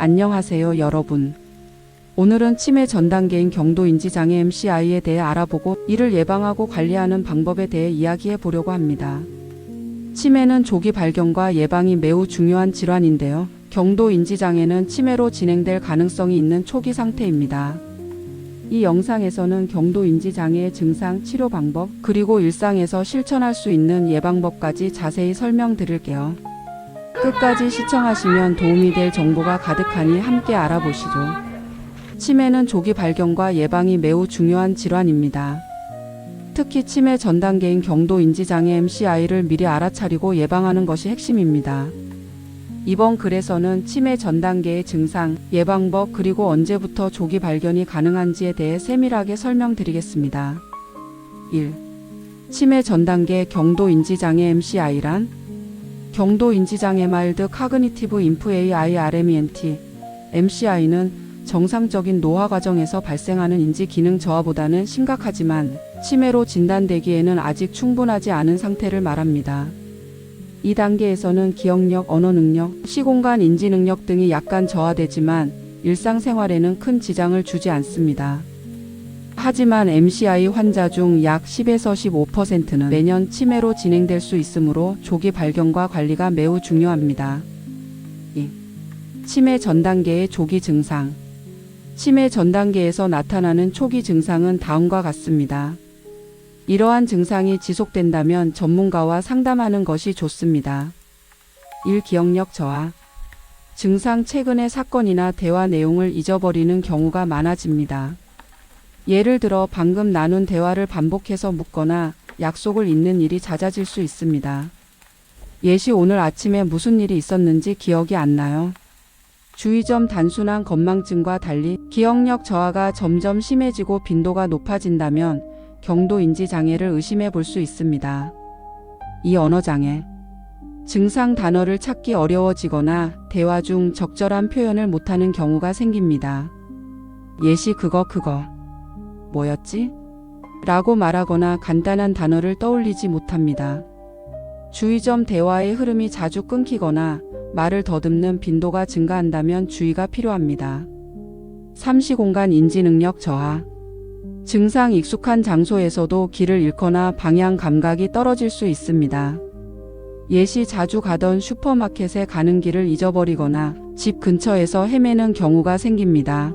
안녕하세요, 여러분. 오늘은 치매 전 단계인 경도인지 장애 MCI에 대해 알아보고 이를 예방하고 관리하는 방법에 대해 이야기해 보려고 합니다. 치매는 조기 발견과 예방이 매우 중요한 질환인데요. 경도인지 장애는 치매로 진행될 가능성이 있는 초기 상태입니다. 이 영상에서는 경도인지 장애의 증상, 치료 방법, 그리고 일상에서 실천할 수 있는 예방법까지 자세히 설명드릴게요. 끝까지 시청하시면 도움이 될 정보가 가득하니 함께 알아보시죠. 치매는 조기 발견과 예방이 매우 중요한 질환입니다. 특히 치매 전 단계인 경도 인지장애 MCI를 미리 알아차리고 예방하는 것이 핵심입니다. 이번 글에서는 치매 전 단계의 증상, 예방법, 그리고 언제부터 조기 발견이 가능한지에 대해 세밀하게 설명드리겠습니다. 1. 치매 전 단계 경도 인지장애 MCI란 경도 인지장애 마일드 카그니티브 인프 AIRMENT MCI는 정상적인 노화 과정에서 발생하는 인지 기능 저하보다는 심각하지만 치매로 진단되기에는 아직 충분하지 않은 상태를 말합니다. 이 단계에서는 기억력, 언어 능력, 시공간 인지 능력 등이 약간 저하되지만 일상생활에는 큰 지장을 주지 않습니다. 하지만 MCI 환자 중 약 10에서 15%는 매년 치매로 진행될 수 있으므로 조기 발견과 관리가 매우 중요합니다. 2. 치매 전 단계의 조기 증상. 치매 전 단계에서 나타나는 초기 증상은 다음과 같습니다. 이러한 증상이 지속된다면 전문가와 상담하는 것이 좋습니다. 1. 기억력 저하. 증상 최근의 사건이나 대화 내용을 잊어버리는 경우가 많아집니다. 예를 들어 방금 나눈 대화를 반복해서 묻거나 약속을 잊는 일이 잦아질 수 있습니다. 예시 오늘 아침에 무슨 일이 있었는지 기억이 안 나요. 주의점 단순한 건망증과 달리 기억력 저하가 점점 심해지고 빈도가 높아진다면 경도 인지 장애를 의심해 볼 수 있습니다. 이 언어 장애. 증상 단어를 찾기 어려워지거나 대화 중 적절한 표현을 못하는 경우가 생깁니다. 예시 그거 그거. 뭐였지? 라고 말하거나 간단한 단어를 떠올리지 못합니다. 주의점 대화의 흐름이 자주 끊기거나 말을 더듬는 빈도가 증가한다면 주의가 필요합니다. 3시공간 인지 능력 저하. 증상 익숙한 장소에서도 길을 잃거나 방향 감각이 떨어질 수 있습니다. 예시 자주 가던 슈퍼마켓에 가는 길을 잊어버리거나 집 근처에서 헤매는 경우가 생깁니다.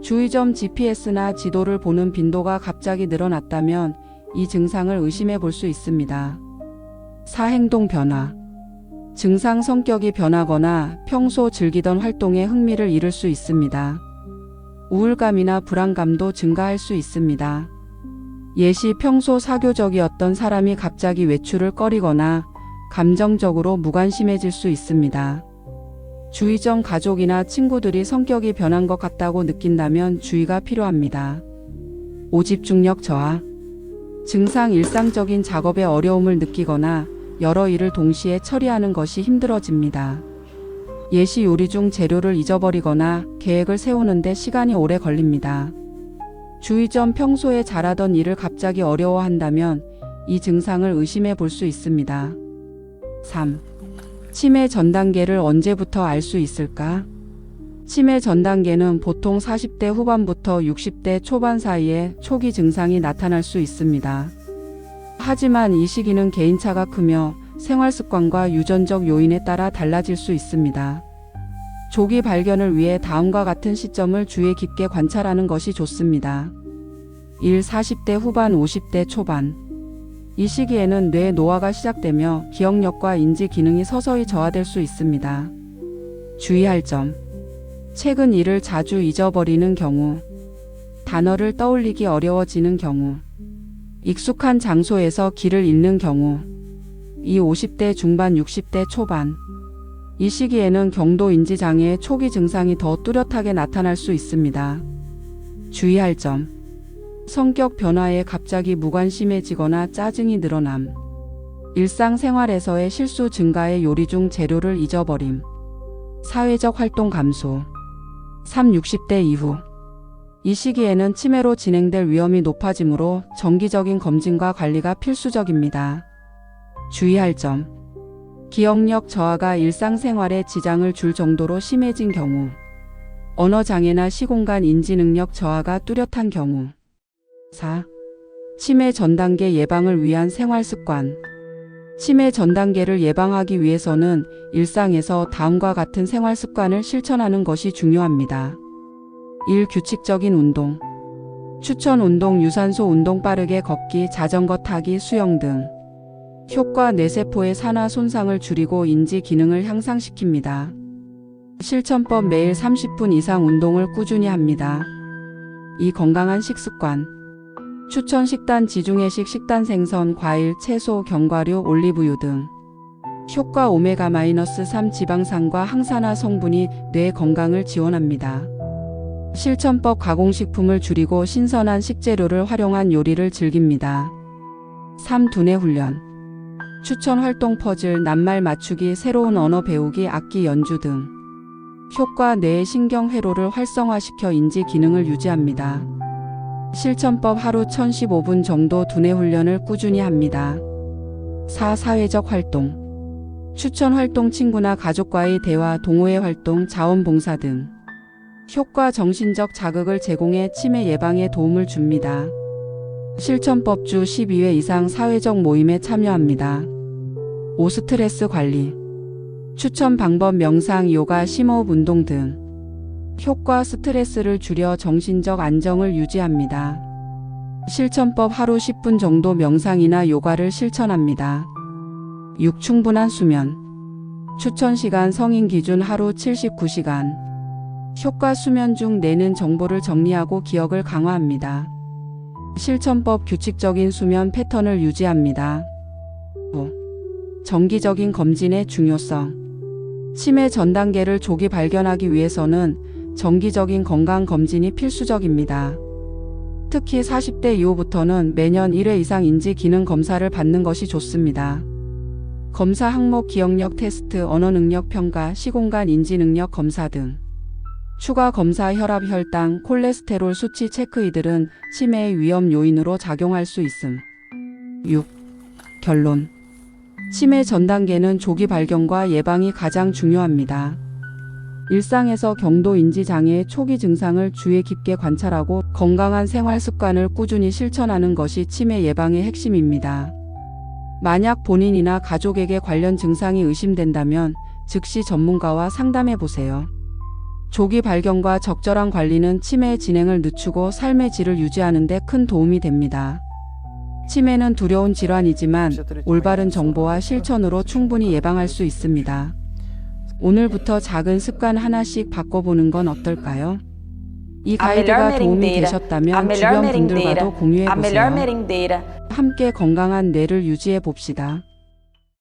주의점 GPS나 지도를 보는 빈도가 갑자기 늘어났다면 이 증상을 의심해 볼 수 있습니다. 사행동 변화. 증상 성격이 변하거나 평소 즐기던 활동에 흥미를 잃을 수 있습니다. 우울감이나 불안감도 증가할 수 있습니다. 예시 평소 사교적이었던 사람이 갑자기 외출을 꺼리거나 감정적으로 무관심해질 수 있습니다. 주의점 가족이나 친구들이 성격이 변한 것 같다고 느낀다면 주의가 필요합니다. 오집중력 저하. 증상 일상적인 작업에 어려움을 느끼거나 여러 일을 동시에 처리하는 것이 힘들어집니다. 예시 요리 중 재료를 잊어버리거나 계획을 세우는데 시간이 오래 걸립니다. 주의점 평소에 잘하던 일을 갑자기 어려워한다면 이 증상을 의심해 볼 수 있습니다. 3. 치매 전 단계를 언제부터 알 수 있을까? 치매 전 단계는 보통 40대 후반부터 60대 초반 사이에 초기 증상이 나타날 수 있습니다. 하지만 이 시기는 개인차가 크며 생활 습관과 유전적 요인에 따라 달라질 수 있습니다. 조기 발견을 위해 다음과 같은 시점을 주의 깊게 관찰하는 것이 좋습니다. 1. 40대 후반 50대 초반 이 시기에는 뇌 노화가 시작되며 기억력과 인지 기능이 서서히 저하될 수 있습니다. 주의할 점. 최근 일을 자주 잊어버리는 경우, 단어를 떠올리기 어려워지는 경우, 익숙한 장소에서 길을 잃는 경우, 이 50대 중반 60대 초반. 이 시기에는 경도 인지 장애의 초기 증상이 더 뚜렷하게 나타날 수 있습니다. 주의할 점. 성격 변화에 갑자기 무관심해지거나 짜증이 늘어남. 일상생활에서의 실수 증가에 요리 중 재료를 잊어버림. 사회적 활동 감소. 3, 60대 이후. 이 시기에는 치매로 진행될 위험이 높아지므로 정기적인 검진과 관리가 필수적입니다. 주의할 점. 기억력 저하가 일상생활에 지장을 줄 정도로 심해진 경우, 언어 장애나 시공간 인지 능력 저하가 뚜렷한 경우. 4. 치매 전 단계 예방을 위한 생활 습관. 치매 전 단계를 예방하기 위해서는 일상에서 다음과 같은 생활 습관을 실천하는 것이 중요합니다. 1. 규칙적인 운동. 추천 운동 유산소 운동 빠르게 걷기, 자전거 타기, 수영 등. 효과 뇌세포의 산화 손상을 줄이고 인지 기능을 향상시킵니다. 실천법 매일 30분 이상 운동을 꾸준히 합니다. 이 건강한 식습관. 추천 식단 지중해식 식단 생선, 과일, 채소, 견과류, 올리브유 등. 효과 오메가-3 지방산과 항산화 성분이 뇌 건강을 지원합니다. 실천법 가공식품을 줄이고 신선한 식재료를 활용한 요리를 즐깁니다. 3. 두뇌 훈련. 추천 활동 퍼즐, 낱말 맞추기, 새로운 언어 배우기, 악기 연주 등. 효과 뇌의 신경 회로를 활성화시켜 인지 기능을 유지합니다. 실천법 하루 1015분 정도 두뇌 훈련을 꾸준히 합니다. 4. 사회적 활동. 추천 활동 친구나 가족과의 대화, 동호회 활동, 자원봉사 등. 효과 정신적 자극을 제공해 치매 예방에 도움을 줍니다. 실천법 주 12회 이상 사회적 모임에 참여합니다. 5. 스트레스 관리. 추천 방법 명상, 요가, 심호흡 운동 등. 효과 스트레스를 줄여 정신적 안정을 유지합니다. 실천법 하루 10분 정도 명상이나 요가를 실천합니다. 6. 충분한 수면. 추천 시간 성인 기준 하루 79시간. 효과 수면 중 뇌는 정보를 정리하고 기억을 강화합니다. 실천법 규칙적인 수면 패턴을 유지합니다. 5. 정기적인 검진의 중요성. 치매 전 단계를 조기 발견하기 위해서는 정기적인 건강 검진이 필수적입니다. 특히 40대 이후부터는 매년 1회 이상 인지 기능 검사를 받는 것이 좋습니다. 검사 항목 기억력 테스트, 언어 능력 평가, 시공간 인지 능력 검사 등. 추가 검사 혈압, 혈당, 콜레스테롤 수치 체크 이들은 치매의 위험 요인으로 작용할 수 있음. 6. 결론. 치매 전 단계는 조기 발견과 예방이 가장 중요합니다. 일상에서 경도 인지 장애의 초기 증상을 주의 깊게 관찰하고 건강한 생활 습관을 꾸준히 실천하는 것이 치매 예방의 핵심입니다. 만약 본인이나 가족에게 관련 증상이 의심된다면 즉시 전문가와 상담해 보세요. 조기 발견과 적절한 관리는 치매의 진행을 늦추고 삶의 질을 유지하는 데 큰 도움이 됩니다. 치매는 두려운 질환이지만 올바른 정보와 실천으로 충분히 예방할 수 있습니다. 오늘부터 작은 습관 하나씩 바꿔보는 건 어떨까요? 이 가이드가 도움이 되셨다면 주변 분들과도 공유해 보세요. 함께 건강한 뇌를 유지해 봅시다.